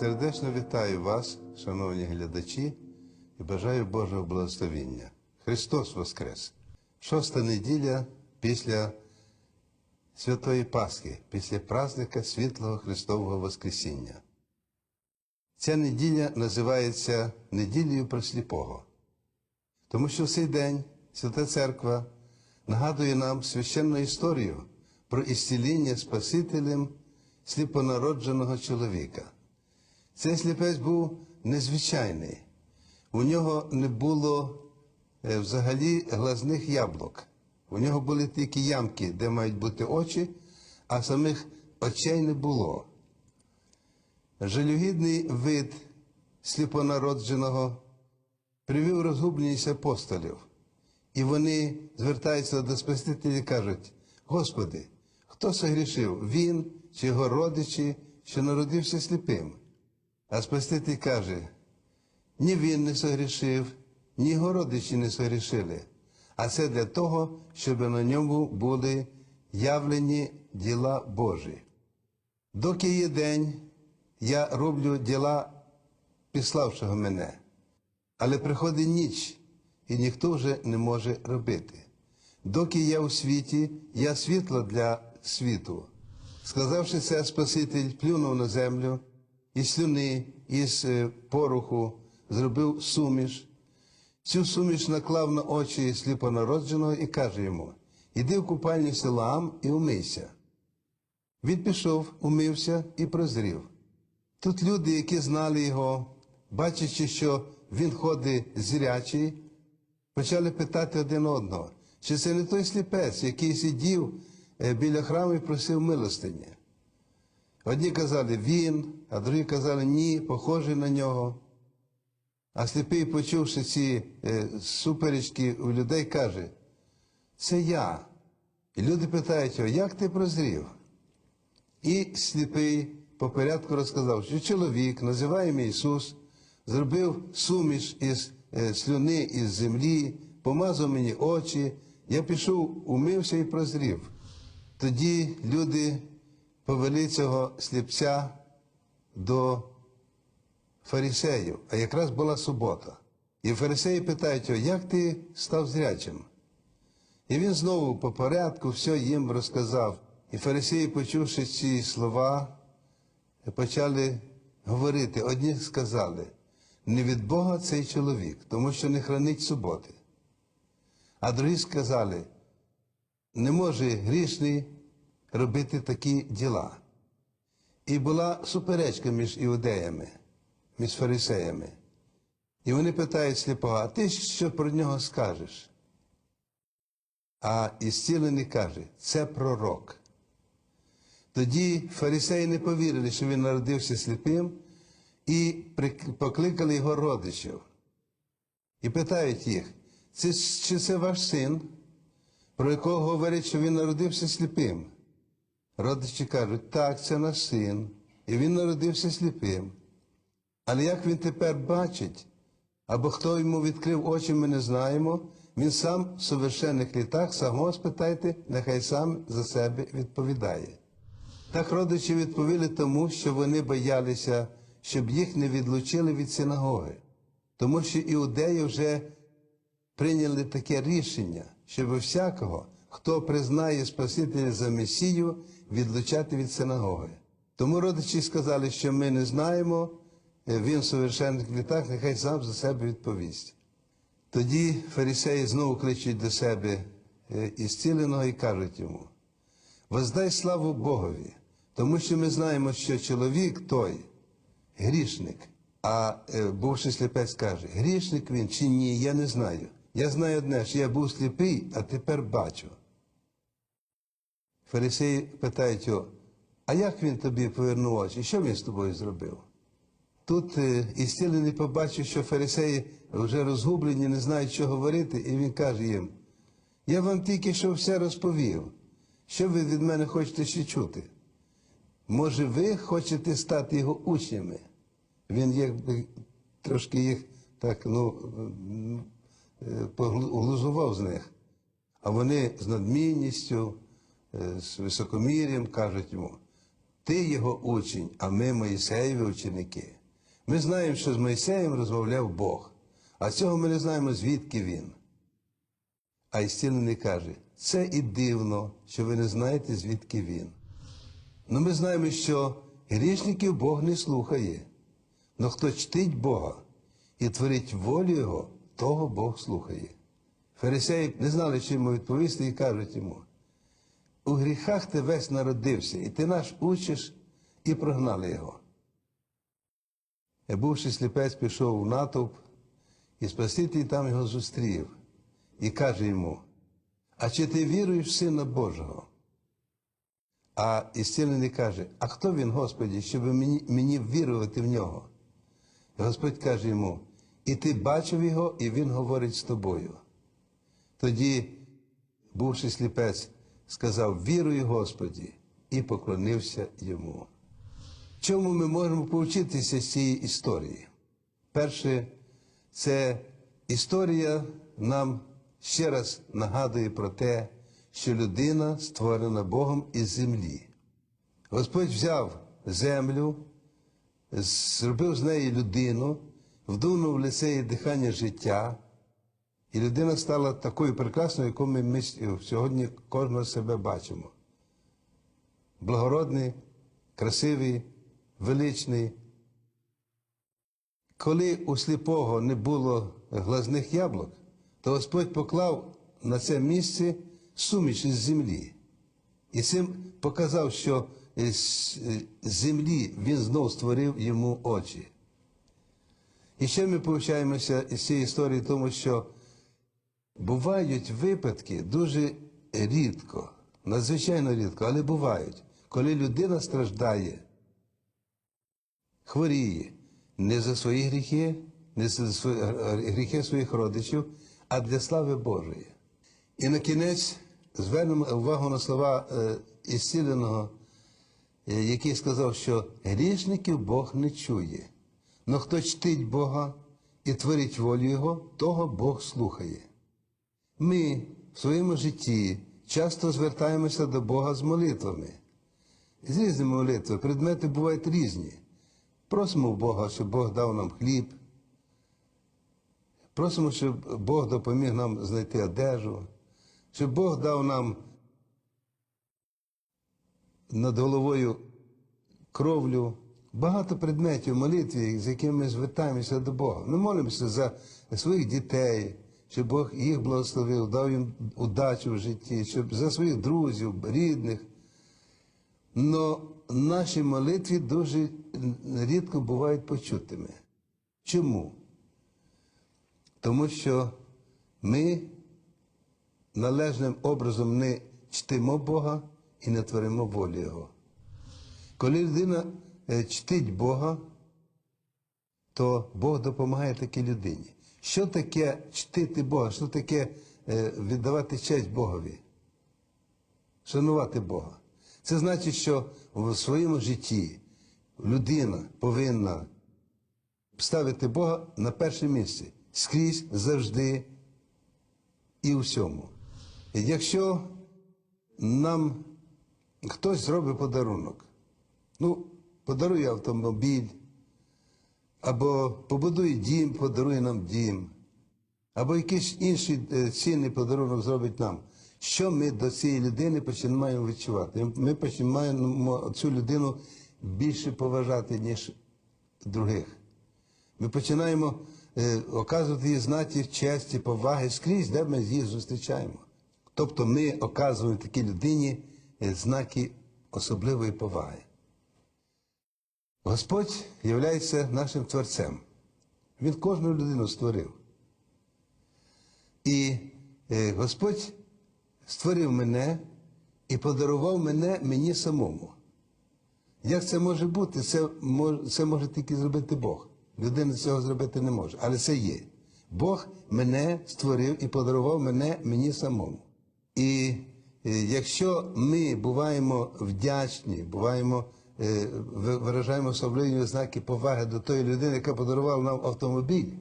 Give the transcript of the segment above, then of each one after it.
Сердечно вітаю вас, шановні глядачі, і бажаю Божого благословіння. Христос Воскрес! Шоста неділя після Святої Пасхи, після праздника Світлого Христового Воскресіння. Ця неділя називається неділею просліпого, тому що в цей день Свята Церква нагадує нам священну історію про ісціління Спасителем сліпонародженого чоловіка. Цей сліпець був незвичайний. У нього не було е, взагалі глазних яблук. У нього були тільки ямки, де мають бути очі, а самих очей не було. Жалюгідний вид сліпонародженого привів розгубленість апостолів. І вони звертаються до Спасителя і кажуть: Господи, хто согрішив? Він чи його родичі, що народився сліпим? А Спаситель каже, ні він не согрішив, ні його родичі не согрішили, а це для того, щоб на ньому були явлені діла Божі. Доки є день, я роблю діла піславшого мене, але приходить ніч, і ніхто вже не може робити. Доки я у світі, я світло для світу. Сказавши це, Спаситель плюнув на землю, із слюни, із е, пороху зробив суміш. Цю суміш наклав на очі сліпонародженого і каже йому: Іди в купальню Силаам і умийся. Він пішов, умився і прозрів. Тут люди, які знали його, бачачи, що він ходить зрячий, почали питати один одного, чи це не той сліпець, який сидів е, біля храму і просив милостині. Одні казали він, а другі казали ні, похожий на нього. А сліпий, почувши ці е, суперечки у людей, каже, це я. І люди питають його, як ти прозрів? І сліпий по порядку розказав, що чоловік, називаємо Ісус, зробив суміш із е, слюни із землі, помазав мені очі, я пішов, умився і прозрів. Тоді люди повели цього сліпця до фарисеїв, а якраз була субота. І фарисеї питають його, як ти став зрячим? І він знову по порядку все їм розказав. І фарисеї, почувши ці слова, почали говорити. Одні сказали, не від Бога цей чоловік, тому що не хранить суботи. А другі сказали, не може грішний робити такі діла. І була суперечка між іудеями, між фарисеями. І вони питають сліпого, а ти що про нього скажеш? А ісцілений каже, це пророк. Тоді фарисеї не повірили, що він народився сліпим, і покликали його родичів. І питають їх, чи це ваш син, про якого говорять, що він народився сліпим? Родичі кажуть, так, це наш син, і він народився сліпим. Але як він тепер бачить, або хто йому відкрив очі, ми не знаємо, він сам в совершенних літах, самого спитайте, нехай сам за себе відповідає. Так родичі відповіли тому, що вони боялися, щоб їх не відлучили від синагоги, тому що іудеї вже прийняли таке рішення, щоб всякого, хто признає Спасителя за Месію, відлучати від синагоги. Тому родичі сказали, що ми не знаємо, він в совершенних літах, нехай сам за себе відповість. Тоді фарисеї знову кличуть до себе ісціленого і кажуть йому: воздай славу Богові, тому що ми знаємо, що чоловік той грішник, а бувши сліпець каже, грішник він чи ні, я не знаю. Я знаю одне, що я був сліпий, а тепер бачу. Фарисеї питають його, а як він тобі повернув очі? Що він з тобою зробив? Тут істілений побачив, що фарисеї вже розгублені, не знають, що говорити, і він каже їм: Я вам тільки що все розповів. Що ви від мене хочете ще чути? Може, ви хочете стати його учнями? Він якби трошки їх так ну, поглузував з них. А вони з надмінністю, з високомір'ям кажуть йому, ти його учень, а ми Моїсеєві ученики. Ми знаємо, що з Моїсеєм розмовляв Бог, а цього ми не знаємо, звідки він. А істинний каже, це і дивно, що ви не знаєте, звідки він. Ну ми знаємо, що грішників Бог не слухає. Но хто чтить Бога і творить волю Його, того Бог слухає. Фарисеї не знали, чим йому відповісти, і кажуть йому: у гріхах ти весь народився, і ти наш учиш, і прогнали його. Бувши сліпець, пішов у натовп, і Спаситель там його зустрів і каже йому: А чи ти віруєш в Сина Божого? А істинний каже, а хто він, Господі, щоб мені, мені вірувати в нього? І Господь каже йому, і ти бачив його, і він говорить з тобою. Тоді, бувши сліпець, сказав, вірую Господі, і поклонився йому. Чому ми можемо повчитися з цієї історії? Перше, це історія нам ще раз нагадує про те, що людина створена Богом із землі. Господь взяв землю, зробив з неї людину, вдунув в лице її дихання життя, і людина стала такою прекрасною, яку ми, ми сьогодні кожного себе бачимо. Благородний, красивий, величний. Коли у сліпого не було глазних яблук, то Господь поклав на це місце суміш із землі. І цим показав, що з землі він знов створив йому очі. І ще ми повчаємося із цієї історії, тому що бувають випадки дуже рідко, надзвичайно рідко, але бувають, коли людина страждає, хворіє не за свої гріхи, не за свої, гріхи своїх родичів, а для слави Божої. І на кінець звернемо увагу на слова е, ісціленого, е, який сказав, що грішників Бог не чує. Но хто чтить Бога і творить волю Його, того Бог слухає. Ми в своєму житті часто звертаємося до Бога з молитвами. З різними молитвами. Предмети бувають різні. Просимо Бога, щоб Бог дав нам хліб. Просимо, щоб Бог допоміг нам знайти одежу, щоб Бог дав нам над головою кровлю. Багато предметів молитві, з якими ми звертаємося до Бога. Ми молимося за своїх дітей, щоб Бог їх благословив, дав їм удачу в житті, щоб за своїх друзів, рідних. Но наші молитві дуже рідко бувають почутими. Чому? Тому що ми належним образом не чтимо Бога і не творимо волю Його. Коли людина чтить Бога, то Бог допомагає такій людині. Що таке чтити Бога? Що таке віддавати честь Богові? Шанувати Бога. Це значить, що в своєму житті людина повинна ставити Бога на перше місце скрізь, завжди і всьому. Якщо нам хтось зробить подарунок, ну, подарує автомобіль, або побудує дім, подарує нам дім, або якийсь інший цінний подарунок зробить нам. Що ми до цієї людини починаємо відчувати? Ми починаємо цю людину більше поважати, ніж других. Ми починаємо е, оказувати їй знаки честі, поваги скрізь, де ми її зустрічаємо. Тобто ми оказуємо такій людині знаки особливої поваги. Господь є нашим творцем. Він кожну людину створив. І е, Господь створив мене і подарував мене мені самому. Як це може бути? Це може, це може тільки зробити Бог. Людина цього зробити не може. Але це є. Бог мене створив і подарував мене мені самому. І е, якщо ми буваємо вдячні, буваємо, виражаємо особливі знаки поваги до тої людини, яка подарувала нам автомобіль,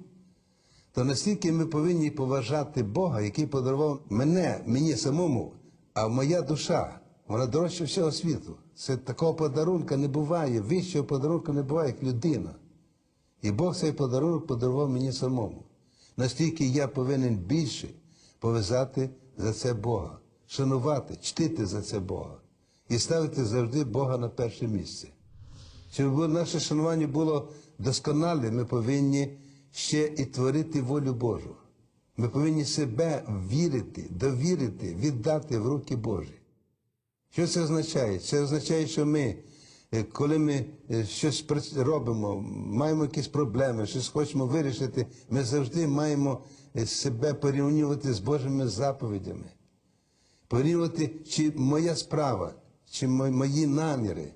то настільки ми повинні поважати Бога, який подарував мене, мені самому, а моя душа, Вона дорожча всього світу. Це такого подарунка не буває, вищого подарунка не буває, як людина. І Бог цей подарунок подарував мені самому. Настільки я повинен більше повязати за це Бога, шанувати, чтити за це Бога і ставити завжди Бога на перше місце. Щоб наше шанування було досконале, ми повинні ще і творити волю Божу. Ми повинні себе вірити, довірити, віддати в руки Божі. Що це означає? Це означає, що ми, е, коли ми е, щось робимо, маємо якісь проблеми, щось хочемо вирішити, ми завжди маємо е, себе порівнювати з Божими заповідями. Порівнювати, чи моя справа, чи мої наміри,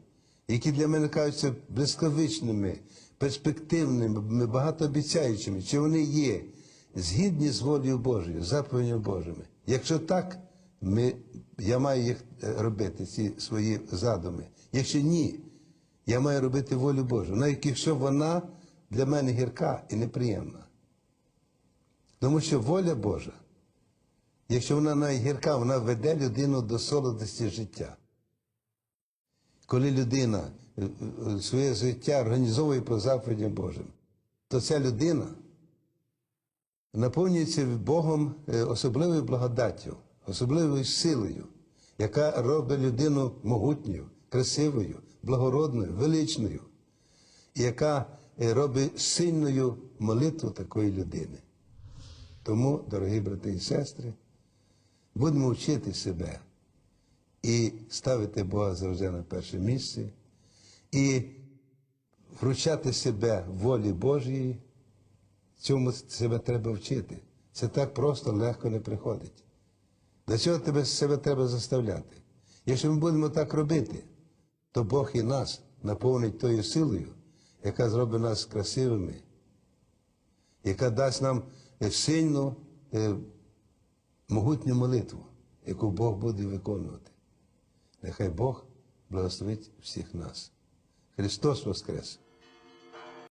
які для мене кажуться блискавичними, перспективними, багатообіцяючими, чи вони є згідні з волею Божою, заповідями Божими. Якщо так, ми, я маю їх е, робити, ці свої задуми. Якщо ні, я маю робити волю Божу, навіть якщо вона для мене гірка і неприємна. Тому що воля Божа, якщо вона навіть гірка, вона веде людину до солодості життя. Коли людина е, е, своє життя організовує по заповідям Божим, то ця людина наповнюється Богом е, особливою благодаттю, особливою силою, яка робить людину могутньою, красивою, благородною, величною, і яка е, робить сильною молитву такої людини. Тому, дорогі брати і сестри, будемо вчити себе і ставити Бога завжди на перше місце, і вручати себе волі Божій, цьому себе треба вчити. Це так просто, легко не приходить. До цього тебе себе треба заставляти. Якщо ми будемо так робити, то Бог і нас наповнить тою силою, яка зробить нас красивими, яка дасть нам е, сильну, е, могутню молитву, яку Бог буде виконувати. Нехай Бог благословить всіх нас. Христос Воскрес!